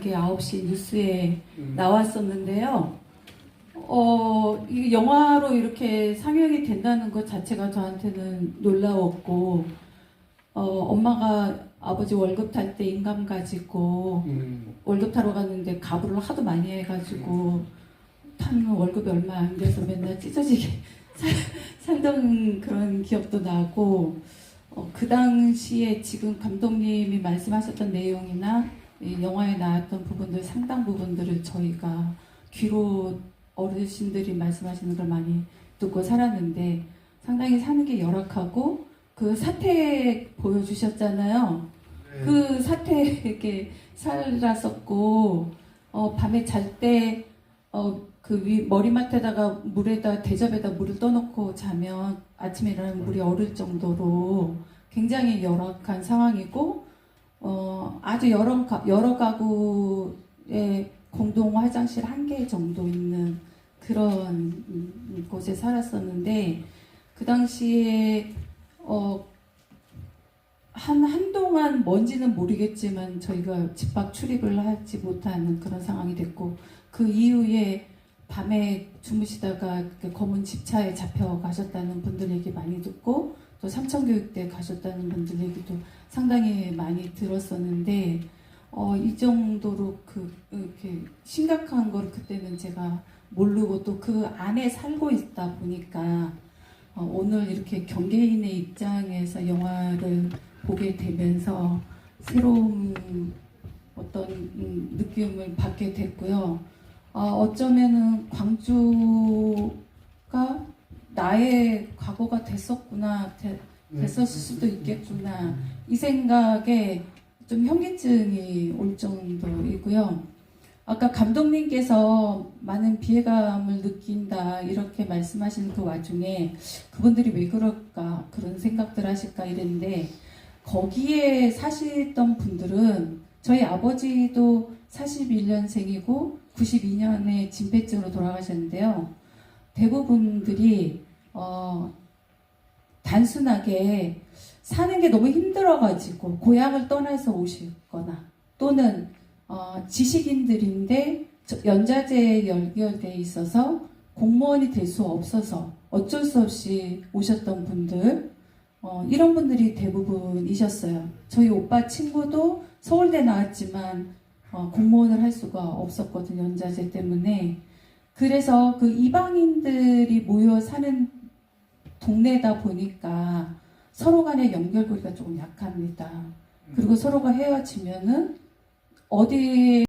게 9시 뉴스에 음. 나왔었는데요. 어, 이 영화로 이렇게 상영이 된다는 것 자체가 저한테는 놀라웠고, 어, 엄마가 아버지 월급 탈 때 인감 가지고 음. 월급 타러 갔는데 가부를 하도 많이 해가지고 타는 월급이 얼마 안 돼서 맨날 찢어지게 살, 살던 그런 기억도 나고 어, 그 당시에 지금 감독님이 말씀하셨던 내용이나 이 영화에 나왔던 부분들 상당 부분들을 저희가 귀로 어르신들이 말씀하시는 걸 많이 듣고 살았는데 상당히 사는 게 열악하고 그 사태 보여주셨잖아요. 네. 그 사태에 살았었고 어, 밤에 잘때 어, 그 위, 머리맡에다가 물에다 대접에다 물을 떠놓고 자면 아침에 일어나면 물이 얼을 정도로 굉장히 열악한 상황이고 어, 아주 여러, 가- 여러 가구의 공동 화장실 한 개 정도 있는 그런 음, 곳에 살았었는데 그 당시에 어, 한, 한동안 뭔지는 모르겠지만 저희가 집 밖 출입을 하지 못하는 그런 상황이 됐고 그 이후에 밤에 주무시다가 그 검은 집차에 잡혀 가셨다는 분들 얘기 많이 듣고 또 삼천교육대 가셨다는 분들 얘기도 상당히 많이 들었었는데 어, 이 정도로 그 이렇게 심각한 걸 그때는 제가 모르고 또 그 안에 살고 있다 보니까 어, 오늘 이렇게 경계인의 입장에서 영화를 보게 되면서 새로운 어떤 음, 느낌을 받게 됐고요. 어, 어쩌면은 광주가 나의 과거가 됐었구나, 되- 됐었을 수도 있겠구나 이 생각에 좀 현기증이 올 정도이고요. 아까 감독님께서 많은 비애감을 느낀다 이렇게 말씀하시는 그 와중에 그분들이 왜 그럴까 그런 생각들 하실까 이랬는데 거기에 사시던 분들은 저희 아버지도 41년생이고 92년에 진폐증으로 돌아가셨는데요. 대부분들이 어, 단순하게 사는 게 너무 힘들어가지고 고향을 떠나서 오시거나 또는 어, 지식인들인데 저- 연자제에 연결돼 있어서 공무원이 될 수 없어서 어쩔 수 없이 오셨던 분들 어, 이런 분들이 대부분이셨어요. 저희 오빠 친구도 서울대 나왔지만 어, 공무원을 할 수가 없었거든요. 연자제 때문에. 그래서 그 이방인들이 모여 사는 동네다 보니까 서로 간의 연결고리가 조금 약합니다. 그리고 서로가 헤어지면은 어디